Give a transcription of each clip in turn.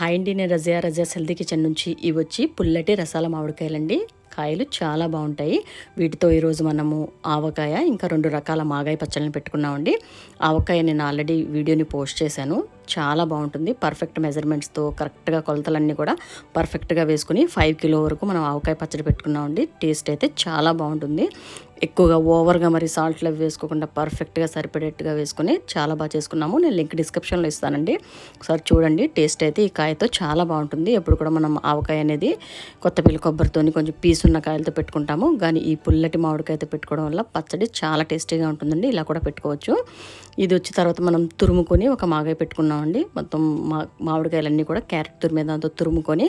Hi అండి నేను రజయా రజయా healthy kitchen నుంచి ఇవి వచ్చి పుల్లటి రసాల మామిడికాయలండి. కాయలు చాలా బాగుంటాయి. వీటితో ఈరోజు మనము ఆవకాయ ఇంకా రెండు రకాల మాగాయ పచ్చళ్ళని పెట్టుకున్నామండి. ఆవకాయ నేను ఆల్రెడీ వీడియోని పోస్ట్ చేశాను. చాలా బాగుంటుంది. పర్ఫెక్ట్ మెజర్మెంట్స్తో కరెక్ట్గా కొలతలన్నీ కూడా పర్ఫెక్ట్గా వేసుకుని ఫైవ్ కిలో వరకు మనం ఆవకాయ పచ్చడి పెట్టుకున్నామండి. టేస్ట్ అయితే చాలా బాగుంటుంది. ఎక్కువగా ఓవర్గా మరి సాల్ట్లు అవి వేసుకోకుండా పర్ఫెక్ట్గా సరిపడేట్టుగా వేసుకుని చాలా బాగా చేసుకున్నాము. నేను లింక్ డిస్క్రిప్షన్లో ఇస్తానండి. ఒకసారి చూడండి. టేస్ట్ అయితే ఈ కాయతో చాలా బాగుంటుంది. ఎప్పుడు కూడా మనం ఆవకాయ అనేది కొత్తపల్లి కొబ్బరితో కొంచెం పీస్ ఉన్న కాయలతో పెట్టుకుంటాము. కానీ ఈ పుల్లటి మామిడికాయతో పెట్టుకోవడం వల్ల పచ్చడి చాలా టేస్టీగా ఉంటుందండి. ఇలా కూడా పెట్టుకోవచ్చు. ఇది వచ్చి తర్వాత మనం తురుముకొని ఒక మాగాయ పెట్టుకున్నామండి మొత్తం మా మామిడికాయలన్నీ కూడా క్యారెట్ తురిమే దాంతో తురుముకొని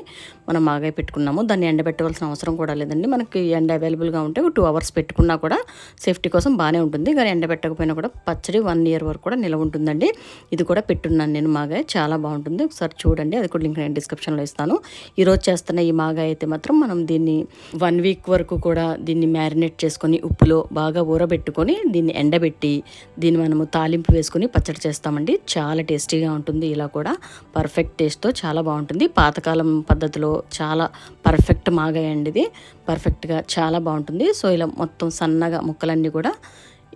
మనం మాగాయ పెట్టుకున్నాము. దాన్ని ఎండబెట్టవలసిన అవసరం కూడా లేదండి. మనకి ఎండ అవైలబుల్గా ఉంటే టూ అవర్స్ పెట్టుకున్నా కూడా సేఫ్టీ కోసం బాగానే ఉంటుంది. కానీ ఎండబెట్టకపోయినా కూడా పచ్చడి వన్ ఇయర్ వరకు కూడా నిలవ ఉంటుందండి. ఇది కూడా పెట్టున్నాను నేను మాగాయ. చాలా బాగుంటుంది. ఒకసారి చూడండి. అది కూడా లింక్ నేను డిస్క్రిప్షన్లో ఇస్తాను. ఈరోజు చేస్తున్న ఈ మాగాయ అయితే మాత్రం మనం దీన్ని వన్ వీక్ వరకు కూడా దీన్ని మ్యారినేట్ చేసుకొని ఉప్పులో బాగా ఊరబెట్టుకొని దీన్ని ఎండబెట్టి దీన్ని మనము తాలింపు వేసుకొని పచ్చడి చేస్తామండి. చాలా టేస్టీగా ఉంటుంది. ఇలా కూడా పర్ఫెక్ట్ టేస్ట్తో చాలా బాగుంటుంది. పాతకాలం పద్ధతిలో చాలా పర్ఫెక్ట్ మాగాయండి ఇది. పర్ఫెక్ట్గా చాలా బాగుంటుంది. సో ఇలా మొత్తం సన్నగా ముక్కలన్నీ కూడా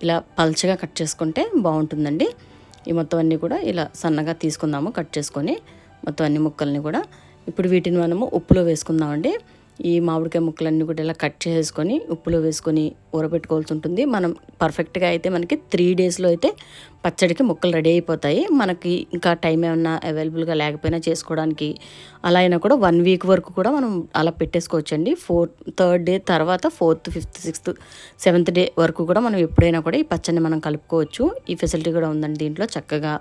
ఇలా పల్చగా కట్ చేసుకుంటే బాగుంటుందండి. ఈ మొత్తం అన్నీ కూడా ఇలా సన్నగా తీసుకుందాము కట్ చేసుకొని మొత్తం అన్ని ముక్కల్ని కూడా. ఇప్పుడు వీటిని మనము ఉప్పులో వేసుకుందామండి. ఈ మామిడికాయ ముక్కలన్నీ కూడా ఇలా కట్ చేసుకొని ఉప్పులో వేసుకొని ఊరబెట్టుకోవాల్సి ఉంటుంది. మనం పర్ఫెక్ట్గా అయితే మనకి త్రీ డేస్లో అయితే పచ్చడికి ముక్కలు రెడీ అయిపోతాయి. మనకి ఇంకా టైం ఏమన్నా అవైలబుల్గా లేకపోయినా చేసుకోవడానికి అలా అయినా కూడా వన్ వీక్ వరకు కూడా మనం అలా పెట్టేసుకోవచ్చండి. ఫోర్త్ థర్డ్ డే తర్వాత fourth fifth sixth seventh day వరకు కూడా మనం ఎప్పుడైనా కూడా ఈ పచ్చడిని మనం కలుపుకోవచ్చు. ఈ ఫెసిలిటీ కూడా ఉందండి దీంట్లో. చక్కగా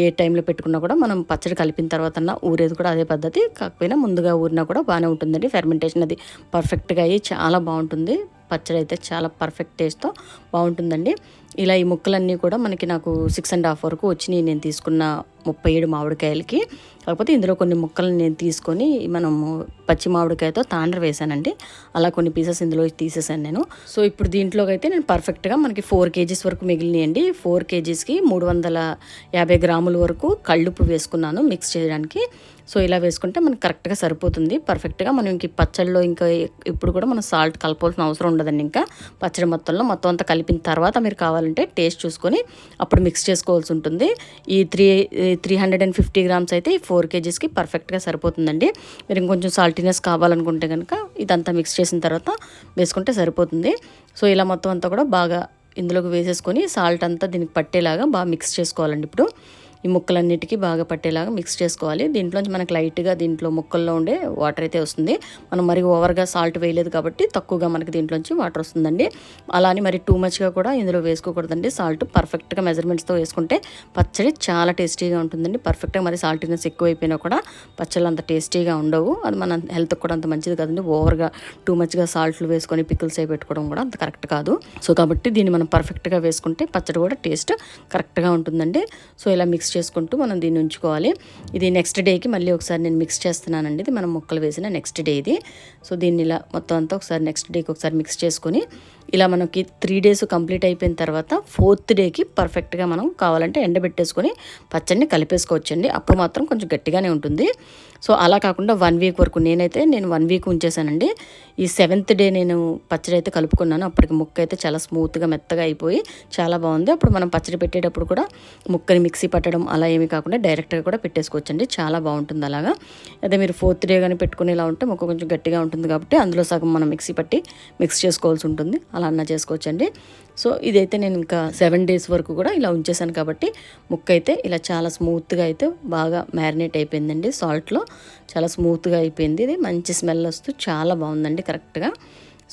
ఏ టైంలో పెట్టుకున్నా కూడా మనం పచ్చడి కలిపిన తర్వాత ఊరేది కూడా అదే పద్ధతి. కాకపోయినా ముందుగా ఊరినా కూడా బాగానే ఉంటుందండి. ఫెర్మెంటేషన్ అది పర్ఫెక్ట్గా అయ్యి చాలా బాగుంటుంది. పచ్చడి అయితే చాలా పర్ఫెక్ట్ టేస్ట్తో బాగుంటుందండి. ఇలా ఈ ముక్కలన్నీ కూడా మనకి నాకు సిక్స్ అండ్ హాఫ్ వరకు వచ్చినాయి. నేను తీసుకున్న ముప్పై ఏడు మామిడికాయలకి. కాకపోతే ఇందులో కొన్ని ముక్కలు నేను తీసుకొని మనము పచ్చి మామిడికాయతో తాండ్ర వేశానండి. అలా కొన్ని పీసెస్ ఇందులో తీసేసాను నేను. సో ఇప్పుడు దీంట్లోకి అయితే నేను పర్ఫెక్ట్గా మనకి ఫోర్ కేజీస్ వరకు మిగిలినాయండి. ఫోర్ కేజీస్కి మూడు వందల యాభై గ్రాముల వరకు కళ్ళుప్పు వేసుకున్నాను మిక్స్ చేయడానికి. సో ఇలా వేసుకుంటే మనకి కరెక్ట్గా సరిపోతుంది. పర్ఫెక్ట్గా మనం ఇంక పచ్చడిలో ఇంకా ఇప్పుడు కూడా మనం సాల్ట్ కలపాల్సిన అవసరం ఉండదండి ఇంకా. పచ్చడి మొత్తంలో మొత్తం అంతా కలిపిన తర్వాత మీరు కావాలంటే టేస్ట్ చూసుకొని అప్పుడు మిక్స్ చేసుకోవాల్సి ఉంటుంది. ఈ three three hundred and fifty grams అయితే ఈ ఫోర్ కేజీస్కి పర్ఫెక్ట్గా సరిపోతుందండి. మీరు ఇంకొంచెం సాల్టీనెస్ కావాలనుకుంటే కనుక ఇదంతా మిక్స్ చేసిన తర్వాత వేసుకుంటే సరిపోతుంది. సో ఇలా మొత్తం అంతా కూడా బాగా ఇందులోకి వేసేసుకొని సాల్ట్ అంతా దీనికి పట్టేలాగా బాగా మిక్స్ చేసుకోవాలండి ఇప్పుడు. ఈ ముక్కలన్నిటికీ బాగా పట్టేలాగా మిక్స్ చేసుకోవాలి. దీంట్లోంచి మనకు లైట్గా దీంట్లో ముక్కల్లో ఉండే వాటర్ అయితే వస్తుంది. మనం మరి ఓవర్గా సాల్ట్ వేయలేదు కాబట్టి తక్కువగా మనకి దీంట్లోంచి వాటర్ వస్తుందండి. అలానే మరి టూ మచ్గా కూడా ఇందులో వేసుకోకూడదండి. సాల్ట్ పర్ఫెక్ట్గా మెజర్మెంట్స్తో వేసుకుంటే పచ్చడి చాలా టేస్టీగా ఉంటుందండి. పర్ఫెక్ట్గా మరి సాల్ట్నెస్ ఎక్కువైపోయినా కూడా పచ్చళ్ళు అంత టేస్టీగా ఉండవు. అది మన హెల్త్కి కూడా అంత మంచిది కదండి. ఓవర్గా టూ మచ్గా సాల్ట్లు వేసుకొని పికిల్స్ అయి పెట్టుకోవడం కూడా అంత కరెక్ట్ కాదు. సో కాబట్టి దీన్ని మనం పర్ఫెక్ట్గా వేసుకుంటే పచ్చడి కూడా టేస్ట్ కరెక్ట్గా ఉంటుందండి. సో ఇలా మిక్స్ చేసుకుంటూ మనం దీన్ని ఉంచుకోవాలి. ఇది నెక్స్ట్ డేకి మళ్ళీ ఒకసారి నేను మిక్స్ చేస్తున్నానండి. ఇది మనం ముక్కలు వేసిన నెక్స్ట్ డే ఇది. సో దీన్ని ఇలా మొత్తం అంతా ఒకసారి నెక్స్ట్ డేకి ఒకసారి మిక్స్ చేసుకొని ఇలా మనకి త్రీ డేస్ కంప్లీట్ అయిపోయిన తర్వాత ఫోర్త్ డేకి పర్ఫెక్ట్గా మనం కావాలంటే ఎండబెట్టేసుకొని పచ్చడిని కలిపేసుకోవచ్చండి. అప్పుడు మాత్రం కొంచెం గట్టిగానే ఉంటుంది. సో అలా కాకుండా వన్ వీక్ వరకు నేనైతే నేను వన్ వీక్ ఉంచేసానండి ఈ సెవెంత్ డే నేను పచ్చడి అయితే కలుపుకున్నాను. అప్పటికి ముక్క అయితే చాలా స్మూత్గా మెత్తగా అయిపోయి చాలా బాగుంది. అప్పుడు మనం పచ్చడి పెట్టేటప్పుడు కూడా ముక్కని మిక్సీ పట్టడం అలా ఏమీ కాకుండా డైరెక్ట్గా కూడా పెట్టేసుకోవచ్చండి. చాలా బాగుంటుంది అలాగా. అదే మీరు ఫోర్త్ డే కానీ పెట్టుకునేలా ఉంటే ముక్క కొంచెం గట్టిగా ఉంటుంది కాబట్టి అందులో సగం మనం మిక్సీ పట్టి మిక్స్ చేసుకోవాల్సి ఉంటుంది. అలా అన్న చేసుకోవచ్చండి. సో ఇదైతే నేను ఇంకా సెవెన్ డేస్ వరకు కూడా ఇలా ఉంచేసాను కాబట్టి ముక్క అయితే ఇలా చాలా స్మూత్గా అయితే బాగా మ్యారినేట్ అయిపోయిందండి సాల్ట్లో. చాలా స్మూత్గా అయిపోయింది ఇది. మంచి స్మెల్ వస్తూ చాలా బాగుందండి కరెక్ట్గా.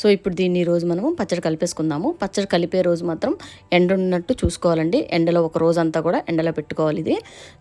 సో ఇప్పుడు దీన్ని రోజు మనము పచ్చడి కలిపేసుకుందాము. పచ్చడి కలిపే రోజు మాత్రం ఎండ ఉన్నట్టు చూసుకోవాలండి. ఎండలో ఒక రోజు అంతా కూడా ఎండలో పెట్టుకోవాలి ఇది.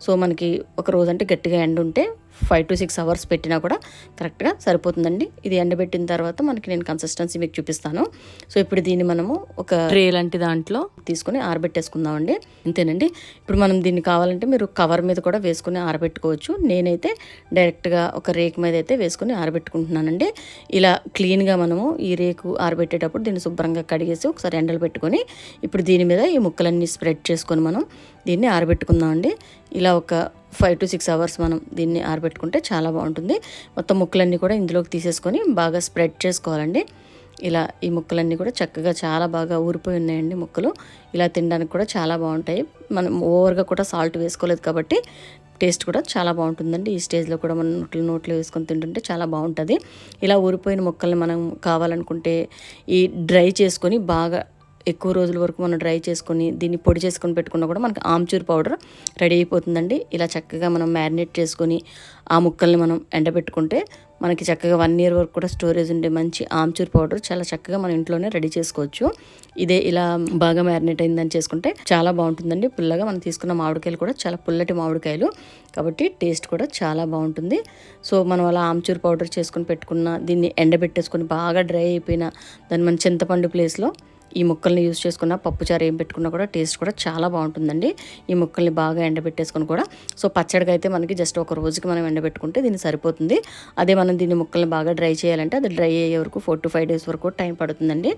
సో మనకి ఒక రోజు అంటే గట్టిగా ఎండ ఉంటే ఫైవ్ టు సిక్స్ అవర్స్ పెట్టినా కూడా కరెక్ట్గా సరిపోతుందండి. ఇది ఎండబెట్టిన తర్వాత మనకి నేను కన్సిస్టెన్సీ మీకు చూపిస్తాను. సో ఇప్పుడు దీన్ని మనము ఒక ట్రే లాంటి దాంట్లో తీసుకుని ఆరబెట్టేసుకుందామండి. అంతేనండి. ఇప్పుడు మనం దీన్ని కావాలంటే మీరు కవర్ మీద కూడా వేసుకుని ఆరబెట్టుకోవచ్చు. నేనైతే డైరెక్ట్గా ఒక రేక్ మీద అయితే వేసుకుని ఆరబెట్టుకుంటున్నానండి. ఇలా క్లీన్గా మనము ఈ రేకు ఆరబెట్టేటప్పుడు దీన్ని శుభ్రంగా కడిగేసి ఒకసారి ఎండలు పెట్టుకొని ఇప్పుడు దీని మీద ఈ ముక్కలన్నీ స్ప్రెడ్ చేసుకొని మనం దీన్ని ఆరబెట్టుకుందాం అండి. ఇలా ఒక ఫైవ్ టు సిక్స్ అవర్స్ మనం దీన్ని ఆరబెట్టుకుంటే చాలా బాగుంటుంది. మొత్తం ముక్కలన్నీ కూడా ఇందులోకి తీసేసుకొని బాగా స్ప్రెడ్ చేసుకోవాలండి. ఇలా ఈ ముక్కలన్నీ కూడా చక్కగా చాలా బాగా ఊరిపోయి ఉన్నాయండి ముక్కలు. ఇలా తినడానికి కూడా చాలా బాగుంటాయి. మనం ఓవర్గా కూడా సాల్ట్ వేసుకోలేదు కాబట్టి టేస్ట్ కూడా చాలా బాగుంటుందండి. ఈ స్టేజ్లో కూడా మనం నోట్లు నోట్లో వేసుకొని తింటుంటే చాలా బాగుంటుంది. ఇలా ఊరిపోయిన ముక్కల్ని మనం కావాలనుకుంటే ఈ డ్రై చేసుకొని బాగా ఎక్కువ రోజుల వరకు మనం డ్రై చేసుకొని దీన్ని పొడి చేసుకొని పెట్టుకున్నా కూడా మనకి ఆమ్చూర్ పౌడర్ రెడీ అయిపోతుందండి. ఇలా చక్కగా మనం మ్యారినేట్ చేసుకొని ఆ ముక్కల్ని మనం ఎండబెట్టుకుంటే మనకి చక్కగా వన్ ఇయర్ వరకు కూడా స్టోరేజ్ ఉండే మంచి ఆమ్చూర్ పౌడర్ చాలా చక్కగా మన ఇంట్లోనే రెడీ చేసుకోవచ్చు. ఇదే ఇలా బాగా మ్యారినేట్ అయిందని చేసుకుంటే చాలా బాగుంటుందండి. పుల్లగా మనం తీసుకున్న మామిడికాయలు కూడా చాలా పుల్లటి మామిడికాయలు. కాబట్టి టేస్ట్ కూడా చాలా బాగుంటుంది. సో మనం అలా ఆమ్చూర్ పౌడర్ చేసుకొని పెట్టుకున్న దీన్ని ఎండబెట్టేసుకొని బాగా డ్రై అయిపోయిన దాన్ని మన చింతపండు ప్లేస్లో ఈ ముక్కల్ని యూజ్ చేసుకున్న పప్పుచారు ఏం పెట్టుకున్నా కూడా టేస్ట్ కూడా చాలా బాగుంటుందండి. ఈ ముక్కల్ని బాగా ఎండబెట్టేసుకొని కూడా. సో పచ్చడిగా అయితే మనకి జస్ట్ ఒక రోజుకి మనం ఎండబెట్టుకుంటే దీన్ని సరిపోతుంది. అదే మనం దీన్ని ముక్కల్ని బాగా డ్రై చేయాలంటే అది డ్రై అయ్యే వరకు ఫోర్ టు ఫైవ్ డేస్ వరకు టైం పడుతుందండి.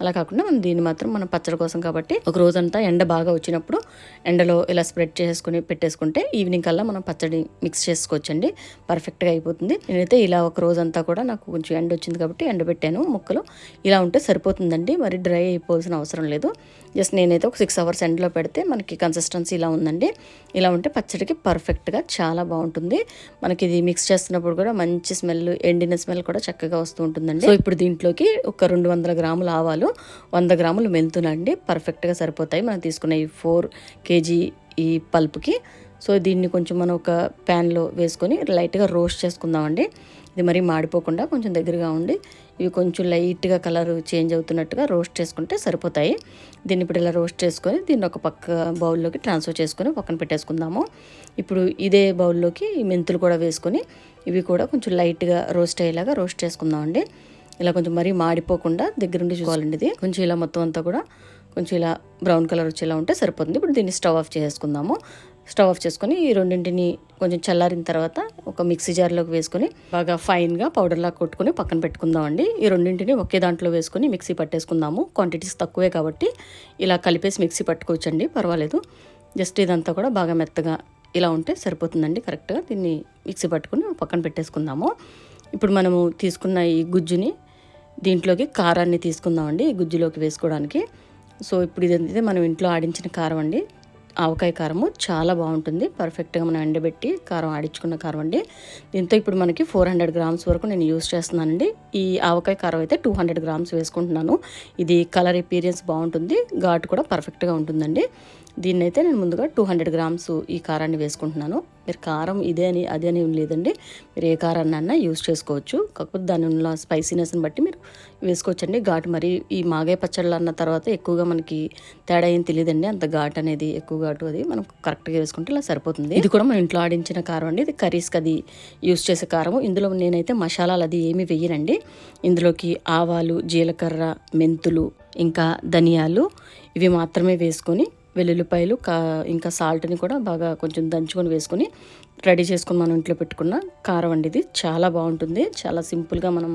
అలా కాకుండా మనం దీన్ని మాత్రం మనం పచ్చడి కోసం కాబట్టి ఒక రోజంతా ఎండ బాగా వచ్చినప్పుడు ఎండలో ఇలా స్ప్రెడ్ చేసుకుని పెట్టేసుకుంటే ఈవినింగ్ కల్లా మనం పచ్చడి మిక్స్ చేసుకోవచ్చండి. పర్ఫెక్ట్గా అయిపోతుంది. నేనైతే ఇలా ఒక రోజంతా కూడా నాకు కొంచెం ఎండ వచ్చింది కాబట్టి ఎండ పెట్టాను ముక్కలు ఇలా ఉంటే సరిపోతుందండి. మరి డ్రై అయిపోవాల్సిన అవసరం లేదు. జస్ట్ నేనైతే ఒక సిక్స్ అవర్స్ ఎండ్లో పెడితే మనకి కన్సిస్టెన్సీ ఇలా ఉందండి. ఇలా ఉంటే పచ్చడికి పర్ఫెక్ట్గా చాలా బాగుంటుంది. మనకి ఇది మిక్స్ చేస్తున్నప్పుడు కూడా మంచి స్మెల్ ఎండిన స్మెల్ కూడా చక్కగా వస్తూ ఉంటుందండి. సో ఇప్పుడు దీంట్లోకి ఒక రెండు వందల గ్రాములు ఆవాలు వంద గ్రాములు మెంతులండి పర్ఫెక్ట్గా సరిపోతాయి. మనం తీసుకున్న ఈ ఫోర్ కేజీ ఈ పల్ప్కి సో దీన్ని కొంచెం మనం ఒక ప్యాన్లో వేసుకొని లైట్గా రోస్ట్ చేసుకుందామండి. ఇది మరీ మాడిపోకుండా కొంచెం దగ్గరగా ఉండి ఇవి కొంచెం లైట్గా కలర్ చేంజ్ అవుతున్నట్టుగా రోస్ట్ చేసుకుంటే సరిపోతాయి. దీన్ని ఇప్పుడు ఇలా రోస్ట్ చేసుకొని దీన్ని ఒక పక్క బౌల్లోకి ట్రాన్స్ఫర్ చేసుకొని పక్కన పెట్టేసుకుందాము. ఇప్పుడు ఇదే బౌల్లోకి మెంతులు కూడా వేసుకొని ఇవి కూడా కొంచెం లైట్గా రోస్ట్ అయ్యేలాగా రోస్ట్ చేసుకుందామండి. ఇలా కొంచెం మరీ మాడిపోకుండా దగ్గరుండి చూసుకోవాలండి ఇది. కొంచెం ఇలా మొత్తం అంతా కూడా కొంచెం ఇలా బ్రౌన్ కలర్ వచ్చేలా ఉంటే సరిపోతుంది. ఇప్పుడు దీన్ని స్టవ్ ఆఫ్ చేసుకుందాము. స్టవ్ ఆఫ్ చేసుకొని ఈ రెండింటిని కొంచెం చల్లారిన తర్వాత ఒక మిక్సీ జార్లోకి వేసుకొని బాగా ఫైన్గా పౌడర్లా కొట్టుకొని పక్కన పెట్టుకుందాం అండి ఈ రెండింటిని ఒకే దాంట్లో వేసుకొని మిక్సీ పట్టేసుకుందాము. క్వాంటిటీస్ తక్కువే కాబట్టి ఇలా కలిపేసి మిక్సీ పట్టుకోవచ్చండి పర్వాలేదు. జస్ట్ ఇదంతా కూడా బాగా మెత్తగా ఇలా ఉంటే సరిపోతుందండి కరెక్ట్గా. దీన్ని మిక్సీ పట్టుకుని పక్కన పెట్టేసుకుందాము. ఇప్పుడు మనము తీసుకున్న ఈ గుజ్జుని దీంట్లోకి కారాన్ని తీసుకుందామండి ఈ గుజ్జులోకి వేసుకోవడానికి. సో ఇప్పుడు ఇదైతే మనం ఇంట్లో ఆడించిన కారం అండి. ఆవకాయ కారము చాలా బాగుంటుంది. పర్ఫెక్ట్గా మనం ఎండబెట్టి కారం ఆడించుకున్న కారం అండి. దీంతో ఇప్పుడు మనకి ఫోర్ హండ్రెడ్ గ్రామ్స్ వరకు నేను యూస్ చేస్తున్నానండి. ఈ ఆవకాయ కారం అయితే టూ హండ్రెడ్ గ్రామ్స్ వేసుకుంటున్నాను. ఇది కలర్ ఎపీరియన్స్ బాగుంటుంది. ఘాటు కూడా పర్ఫెక్ట్గా ఉంటుందండి. దీన్ని అయితే నేను ముందుగా టూ హండ్రెడ్ గ్రామ్స్ ఈ కారాన్ని వేసుకుంటున్నాను. మీరు కారం ఇదే అని అదే అని లేదండి. మీరు ఏ కారాన్ని అన్నా యూస్ చేసుకోవచ్చు. కాకపోతే దాని ఉన్న స్పైసీనెస్ని బట్టి మీరు వేసుకోవచ్చండి. ఘాటు మరి ఈ మాగాయ పచ్చళ్ళు అన్న తర్వాత ఎక్కువగా మనకి తేడా ఏం తెలియదండి. అంత ఘాట్ అనేది ఎక్కువ ఘాటు అది మనం కరెక్ట్గా వేసుకుంటే ఇలా సరిపోతుంది. ఇది కూడా మనం ఇంట్లో ఆడించిన కారం అండి. ఇది కర్రీస్కి అది యూస్ చేసే కారం ఇందులో నేనైతే మసాలాలు అది ఏమి వెయ్యనండి ఇందులోకి ఆవాలు జీలకర్ర మెంతులు ఇంకా ధనియాలు ఇవి మాత్రమే వేసుకొని వెల్లుల్లిపాయలు కా ఇంకా సాల్ట్ని కూడా బాగా కొంచెం దంచుకొని వేసుకొని రెడీ చేసుకుని మనం ఇంట్లో పెట్టుకున్న కారం అండి ఇది. చాలా బాగుంటుంది. చాలా సింపుల్గా మనం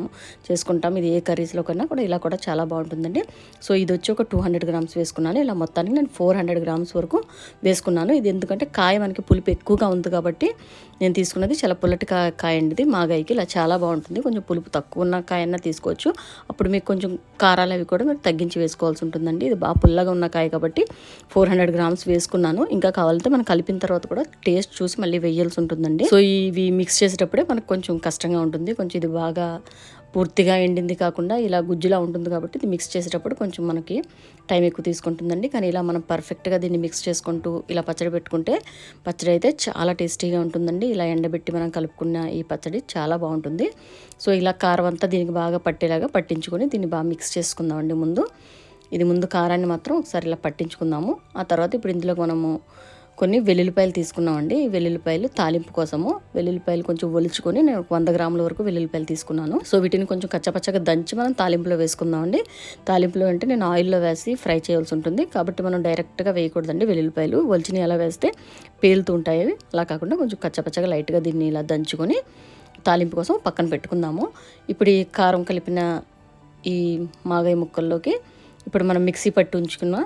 చేసుకుంటాం. ఇది ఏ కర్రీస్లో కన్నా కూడా ఇలా కూడా చాలా బాగుంటుందండి. సో ఇది వచ్చి ఒక టూ హండ్రెడ్ గ్రామ్స్ వేసుకున్నాను. ఇలా మొత్తానికి నేను ఫోర్ హండ్రెడ్ గ్రామ్స్ వరకు వేసుకున్నాను. ఇది ఎందుకంటే కాయ మనకి పులుపు ఎక్కువగా ఉంది కాబట్టి నేను తీసుకున్నది చాలా పుల్లటి కాయ కాయ అండి ఇది. మాగాయికి ఇలా చాలా బాగుంటుంది. కొంచెం పులుపు తక్కువ ఉన్న కాయన్నా తీసుకోవచ్చు. అప్పుడు మీకు కొంచెం కారాలు అవి కూడా మీరు తగ్గించి వేసుకోవాల్సి ఉంటుందండి. ఇది బాగా పుల్లగా ఉన్న కాయ కాబట్టి ఫోర్ హండ్రెడ్ గ్రామ్స్ వేసుకున్నాను. ఇంకా కావాలంటే మనం కలిపిన తర్వాత కూడా టేస్ట్ చూసి మళ్ళీ వేయాల్సి ఉంటుందండి. సో ఇవి మిక్స్ చేసేటప్పుడే మనకు కొంచెం కష్టంగా ఉంటుంది. కొంచెం ఇది బాగా పూర్తిగా ఎండింది కాకుండా ఇలా గుజ్జులా ఉంటుంది కాబట్టి ఇది మిక్స్ చేసేటప్పుడు కొంచెం మనకి టైం ఎక్కువ తీసుకుంటుందండి. కానీ ఇలా మనం పర్ఫెక్ట్గా దీన్ని మిక్స్ చేసుకుంటూ ఇలా పచ్చడి పెట్టుకుంటే పచ్చడి అయితే చాలా టేస్టీగా ఉంటుందండి. ఇలా ఎండబెట్టి మనం కలుపుకున్న ఈ పచ్చడి చాలా బాగుంటుంది. సో ఇలా కారం అంతా దీనికి బాగా పట్టేలాగా పట్టించుకొని దీన్ని బాగా మిక్స్ చేసుకుందామండి ముందు. ఇది ముందు కారాన్ని మాత్రం ఒకసారి ఇలా పట్టించుకుందాము. ఆ తర్వాత ఇప్పుడు ఇందులో మనము కొన్ని వెల్లుల్లిపాయలు తీసుకున్నామండి. ఈ వెల్లుల్లిపాయలు తాలింపు కోసము వెల్లుల్లిపాయలు కొంచెం ఒలుచుకొని నేను వంద గ్రాముల వరకు వెల్లుల్లిపాయలు తీసుకున్నాను. సో వీటిని కొంచెం కచ్చపచ్చగా దంచి మనం తాలింపులో వేసుకుందామండి. తాలింపులో అంటే నేను ఆయిల్లో వేసి ఫ్రై చేయాల్సి ఉంటుంది. కాబట్టి మనం డైరెక్ట్గా వేయకూడదండి వెల్లుల్లిపాయలు. ఒలిచిని ఎలా వేస్తే పేలుతూ ఉంటాయి అవి. అలా కాకుండా కొంచెం కచ్చపచ్చగా లైట్గా దీన్ని ఇలా దంచుకొని తాలింపు కోసం పక్కన పెట్టుకుందాము. ఇప్పుడు ఈ కారం కలిపిన ఈ మాగాయ ముక్కల్లోకి ఇప్పుడు మనం మిక్సీ పట్టి ఉంచుకున్న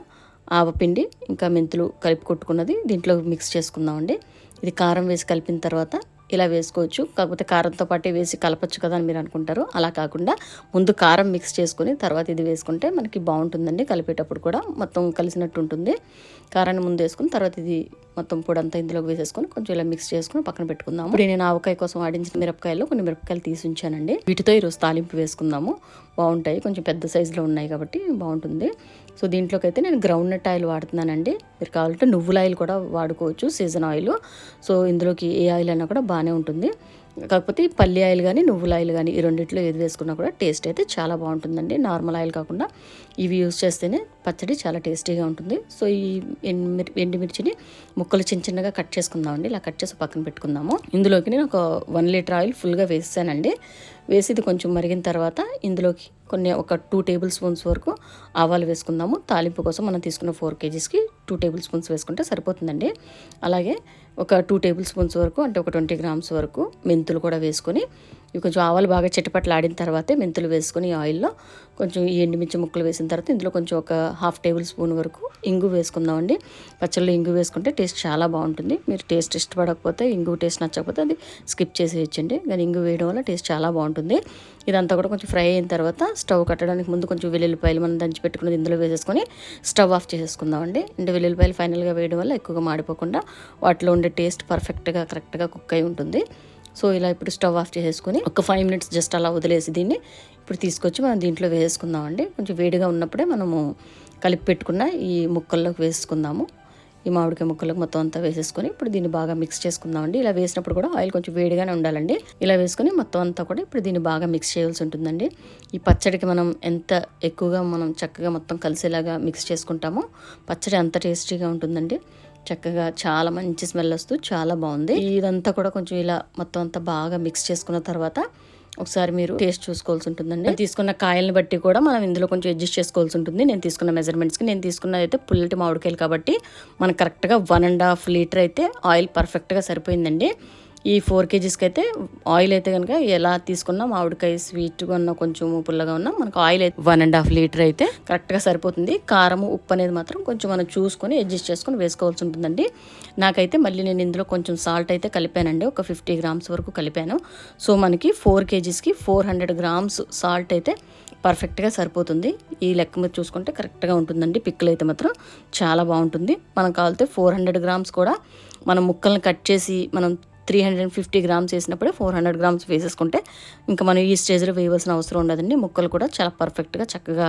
ఆవపిండి ఇంకా మెంతులు కలిపి కొట్టుకున్నది దీంట్లో మిక్స్ చేసుకుందామండి. ఇది కారం వేసి కలిపిన తర్వాత ఇలా వేసుకోవచ్చు. కాకపోతే కారంతో పాటే వేసి కలపచ్చు కదా అని మీరు అనుకుంటారు. అలా కాకుండా ముందు కారం మిక్స్ చేసుకుని తర్వాత ఇది వేసుకుంటే మనకి బాగుంటుందండి. కలిపేటప్పుడు కూడా మొత్తం కలిసినట్టు ఉంటుంది. కారాన్ని ముందు వేసుకుని తర్వాత ఇది మొత్తం పొడంతా ఇందులోకి వేసేసుకొని కొంచెం ఇలా మిక్స్ చేసుకుని పక్కన పెట్టుకుందాము. ఇప్పుడు నేను ఆవకాయ కోసం ఆడించిన మిరపకాయలు కొన్ని మిరపకాయలు తీసి ఉంచానండి. వీటితో ఈరోజు తాలింపు వేసుకుందాము. బాగుంటాయి. కొంచెం పెద్ద సైజులో ఉన్నాయి కాబట్టి బాగుంటుంది. సో దీంట్లోకి అయితే నేను గ్రౌండ్ నట్ ఆయిల్ వాడుతున్నానండి. మీరు కావాలంటే నువ్వుల ఆయిల్ కూడా వాడుకోవచ్చు సీజన్ ఆయిల్ సో ఇందులోకి ఏ ఆయిల్ అయినా కూడా బాగానే ఉంటుంది. కాకపోతే పల్లి ఆయిల్ కానీ నువ్వుల ఆయిల్ కానీ ఈ రెండిట్లో ఏది వేసుకున్నా కూడా టేస్ట్ అయితే చాలా బాగుంటుందండి. నార్మల్ ఆయిల్ కాకుండా ఇవి యూస్ చేస్తేనే పచ్చడి చాలా టేస్టీగా ఉంటుంది. సో ఈ ఎండుమిర్ ఎండుమిర్చిని ముక్కలు చిన్న చిన్నగా కట్ చేసుకుందామండి. ఇలా కట్ చేసి పక్కన పెట్టుకుందాము. ఇందులోకి నేను ఒక వన్ లీటర్ ఆయిల్ ఫుల్గా వేసానండి. వేసి ఇది కొంచెం మరిగిన తర్వాత ఇందులోకి కొన్ని ఒక టూ టేబుల్ స్పూన్స్ వరకు ఆవాలు వేసుకుందాము. తాలింపు కోసం మనం తీసుకున్న ఫోర్ కేజీస్కి టూ టేబుల్ స్పూన్స్ వేసుకుంటే సరిపోతుందండి. అలాగే ఒక టూ టేబుల్ స్పూన్స్ వరకు అంటే ఒక ట్వంటీ గ్రామ్స్ వరకు మెంతులు కూడా వేసుకొని ఇవి కొంచెం ఆవాలు బాగా చిట్టపట్లు ఆడిన తర్వాతే మెంతులు వేసుకొని ఆయిల్లో కొంచెం ఈ ఎండుమిర్చి ముక్కలు వేసిన తర్వాత ఇందులో కొంచెం ఒక హాఫ్ టేబుల్ స్పూన్ వరకు ఇంగు వేసుకుందామండి. పచ్చళ్ళు ఇంగు వేసుకుంటే టేస్ట్ చాలా బాగుంటుంది. మీరు టేస్ట్ ఇష్టపడకపోతే ఇంగు టేస్ట్ నచ్చకపోతే అది స్కిప్ చేసేయచ్చండి. కానీ ఇంగు వేయడం వల్ల టేస్ట్ చాలా బాగుంటుంది. ఇదంతా కూడా కొంచెం ఫ్రై అయిన తర్వాత స్టవ్ కట్టడానికి ముందు కొంచెం వెల్లుల్లిపాయలు మనం దంచి పెట్టుకున్నది ఇందులో వేసేసుకొని స్టవ్ ఆఫ్ చేసేసుకుందామండి. అంటే వెల్లుల్లిపాయలు ఫైనల్గా వేయడం వల్ల ఎక్కువగా మాడిపోకుండా వాటిలో ఉండే టేస్ట్ పర్ఫెక్ట్గా కరెక్ట్గా కుక్ అయి ఉంటుంది. సో ఇలా ఇప్పుడు స్టవ్ ఆఫ్ చేసేసుకొని ఒక ఫైవ్ మినిట్స్ జస్ట్ అలా వదిలేసి దీన్ని ఇప్పుడు తీసుకొచ్చి మనం దీంట్లో వేసుకుందామండి. కొంచెం వేడిగా ఉన్నప్పుడే మనము కలిపి పెట్టుకున్న ఈ ముక్కల్లోకి వేసుకుందాము. ఈ మామిడికాయ ముక్కలకు మొత్తం అంతా వేసేసుకొని ఇప్పుడు దీన్ని బాగా మిక్స్ చేసుకుందామండి. ఇలా వేసినప్పుడు కూడా ఆయిల్ కొంచెం వేడిగానే ఉండాలండి. ఇలా వేసుకొని మొత్తం అంతా కూడా ఇప్పుడు దీన్ని బాగా మిక్స్ చేయాల్సి ఉంటుందండి. ఈ పచ్చడికి మనం ఎంత ఎక్కువగా మనం చక్కగా మొత్తం కలిసేలాగా మిక్స్ చేసుకుంటామో పచ్చడి అంత టేస్టీగా ఉంటుందండి. చక్కగా చాలా మంచి స్మెల్ వస్తూ చాలా బాగుంది. ఇదంతా కూడా కొంచెం ఇలా మొత్తం అంతా బాగా మిక్స్ చేసుకున్న తర్వాత ఒకసారి మీరు టేస్ట్ చూసుకోవాల్సి ఉంటుందండి. నేను తీసుకున్న కాయల్ని బట్టి కూడా మనం ఇందులో కొంచెం అడ్జస్ట్ చేసుకోవాల్సి ఉంటుంది. నేను తీసుకున్న మెజర్మెంట్స్కి నేను తీసుకున్నది అయితే పుల్లటి మామిడికాయలు కాబట్టి మనకు కరెక్ట్గా వన్ అండ్ హాఫ్ లీటర్ అయితే ఆయిల్ పర్ఫెక్ట్గా సరిపోయిందండి. ఈ ఫోర్ కేజీస్కి అయితే ఆయిల్ అయితే కనుక ఎలా తీసుకున్నా మామిడికాయ స్వీట్గా ఉన్న కొంచెం పుల్లగా ఉన్న మనకు ఆయిల్ అయితే వన్ అండ్ హాఫ్ లీటర్ అయితే కరెక్ట్గా సరిపోతుంది. కారం ఉప్పు అనేది మాత్రం కొంచెం మనం చూసుకొని అడ్జస్ట్ చేసుకొని వేసుకోవాల్సి ఉంటుందండి. నాకైతే మళ్ళీ నేను ఇందులో కొంచెం సాల్ట్ అయితే కలిపానండి. ఒక ఫిఫ్టీ గ్రామ్స్ వరకు కలిపాను. సో మనకి ఫోర్ కేజీస్కి ఫోర్ హండ్రెడ్ గ్రామ్స్ సాల్ట్ అయితే పర్ఫెక్ట్గా సరిపోతుంది. ఈ లెక్క మీద చూసుకుంటే కరెక్ట్గా ఉంటుందండి. పిక్కలు అయితే మాత్రం చాలా బాగుంటుంది. మనం కావాలితే ఫోర్ హండ్రెడ్ గ్రామ్స్ కూడా మనం ముక్కల్ని కట్ చేసి మనం త్రీ హండ్రెడ్ ఫిఫ్టీ గ్రామ్స్ వేసినప్పుడే ఫోర్ హండ్రెడ్ గ్రామ్స్ వేసేసుకుంటే ఇంకా మనం ఈ స్టేజ్లో వేయవలసిన అవసరం ఉండదండి. ముక్కలు కూడా చాలా పర్ఫెక్ట్గా చక్కగా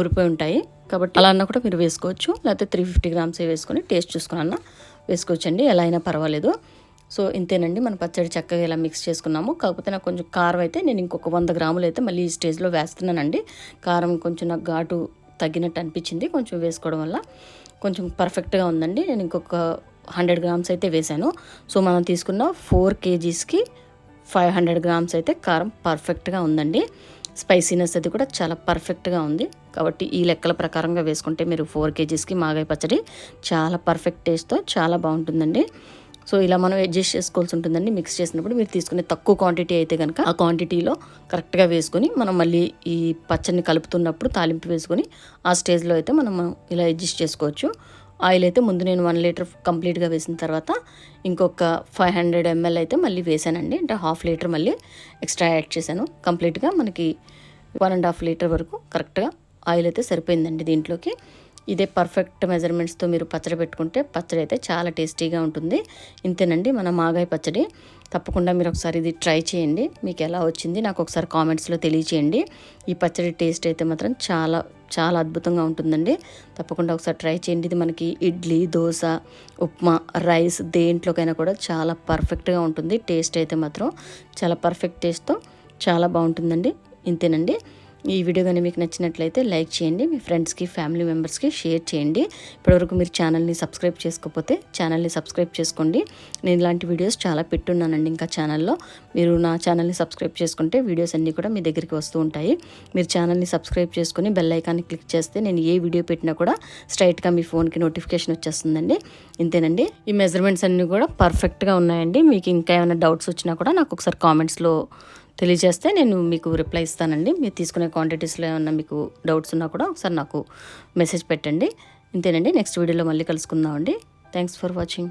ఊరిపోయి ఉంటాయి. కాబట్టి అలా అన్నా కూడా మీరు వేసుకోవచ్చు. లేకపోతే త్రీ ఫిఫ్టీ గ్రామ్స్ వేసుకొని టేస్ట్ చూసుకుని అన్న వేసుకోవచ్చండి. ఎలా అయినా పర్వాలేదు. సో ఇంతేనండి. మన పచ్చడి చక్కగా ఇలా మిక్స్ చేసుకున్నాము. కాకపోతే నాకు కొంచెం కారం అయితే నేను ఇంకొక వంద గ్రాములు అయితే మళ్ళీ ఈ స్టేజ్లో వేస్తున్నానండి. కారం కొంచెం నాకు ఘాటు తగ్గినట్టు అనిపించింది. కొంచెం వేసుకోవడం వల్ల కొంచెం పర్ఫెక్ట్గా ఉందండి. నేను ఇంకొక హండ్రెడ్ గ్రామ్స్ అయితే వేశాను. సో మనం తీసుకున్న ఫోర్ కేజీస్కి ఫైవ్ హండ్రెడ్ గ్రామ్స్ అయితే కారం పర్ఫెక్ట్గా ఉందండి. స్పైసీనెస్ అది కూడా చాలా పర్ఫెక్ట్గా ఉంది. కాబట్టి ఈ లెక్కల ప్రకారంగా వేసుకుంటే మీరు ఫోర్ కేజీస్కి మాగాయ పచ్చడి చాలా పర్ఫెక్ట్ టేస్ట్తో చాలా బాగుంటుందండి. సో ఇలా మనం అడ్జస్ట్ చేసుకోవాల్సి ఉంటుందండి. మిక్స్ చేసినప్పుడు మీరు తీసుకునే తక్కువ క్వాంటిటీ అయితే కనుక ఆ క్వాంటిటీలో కరెక్ట్గా వేసుకొని మనం మళ్ళీ ఈ పచ్చడిని కలుపుతున్నప్పుడు తాలింపు వేసుకొని ఆ స్టేజ్లో అయితే మనం ఇలా అడ్జస్ట్ చేసుకోవచ్చు. ఆయిల్ అయితే ముందు నేను వన్ లీటర్ కంప్లీట్గా వేసిన తర్వాత ఇంకొక ఫైవ్ హండ్రెడ్ ఎంఎల్ అయితే మళ్ళీ వేసానండి. అంటే హాఫ్ లీటర్ మళ్ళీ ఎక్స్ట్రా యాడ్ చేశాను. కంప్లీట్గా మనకి వన్ అండ్ హాఫ్ లీటర్ వరకు కరెక్ట్గా ఆయిల్ అయితే సరిపోయిందండి దీంట్లోకి. ఇదే పర్ఫెక్ట్ మెజర్మెంట్స్తో మీరు పచ్చడి పెట్టుకుంటే పచ్చడి అయితే చాలా టేస్టీగా ఉంటుంది. ఇంతేనండి మన మాగాయ పచ్చడి. తప్పకుండా మీరు ఒకసారి ఇది ట్రై చేయండి. మీకు ఎలా వచ్చింది నాకు ఒకసారి కామెంట్స్లో తెలియచేయండి. ఈ పచ్చడి టేస్ట్ అయితే మాత్రం చాలా చాలా అద్భుతంగా ఉంటుందండి. తప్పకుండా ఒకసారి ట్రై చేయండి. ఇది మనకి ఇడ్లీ దోశ ఉప్మా రైస్ దేంట్లోకైనా కూడా చాలా పర్ఫెక్ట్గా ఉంటుంది. టేస్ట్ అయితే మాత్రం చాలా పర్ఫెక్ట్ టేస్ట్తో చాలా బాగుంటుందండి. ఇంతేనండి. ఈ వీడియో కానీ మీకు నచ్చినట్లయితే లైక్ చేయండి మీ ఫ్రెండ్స్కి ఫ్యామిలీ మెంబర్స్కి షేర్ చేయండి. ఇప్పటివరకు మీరు ఛానల్ని సబ్స్క్రైబ్ చేసుకోకపోతే ఛానల్ని సబ్స్క్రైబ్ చేసుకోండి. నేను ఇలాంటి వీడియోస్ చాలా పెట్టున్నానండి ఇంకా ఛానల్లో. మీరు నా ఛానల్ని సబ్స్క్రైబ్ చేసుకుంటే వీడియోస్ అన్నీ కూడా మీ దగ్గరికి వస్తూ ఉంటాయి. మీరు ఛానల్ని సబ్స్క్రైబ్ చేసుకుని బెల్ ఐకాన్ని క్లిక్ చేస్తే నేను ఏ వీడియో పెట్టినా కూడా స్ట్రైట్గా మీ ఫోన్కి నోటిఫికేషన్ వచ్చేస్తుందండి. ఇంతేనండి. ఈ మెజర్మెంట్స్ అన్నీ కూడా పర్ఫెక్ట్గా ఉన్నాయండి. మీకు ఇంకా ఏమైనా డౌట్స్ వచ్చినా కూడా నాకు ఒకసారి కామెంట్స్లో తెలియజేస్తే నేను మీకు రిప్లై ఇస్తానండి. మీరు తీసుకునే క్వాంటిటీస్లో ఏమన్నా మీకు డౌట్స్ ఉన్నా కూడా ఒకసారి నాకు మెసేజ్ పెట్టండి. ఇంతేనండి. నెక్స్ట్ వీడియోలో మళ్ళీ కలుసుకుందామండి. Thanks for watching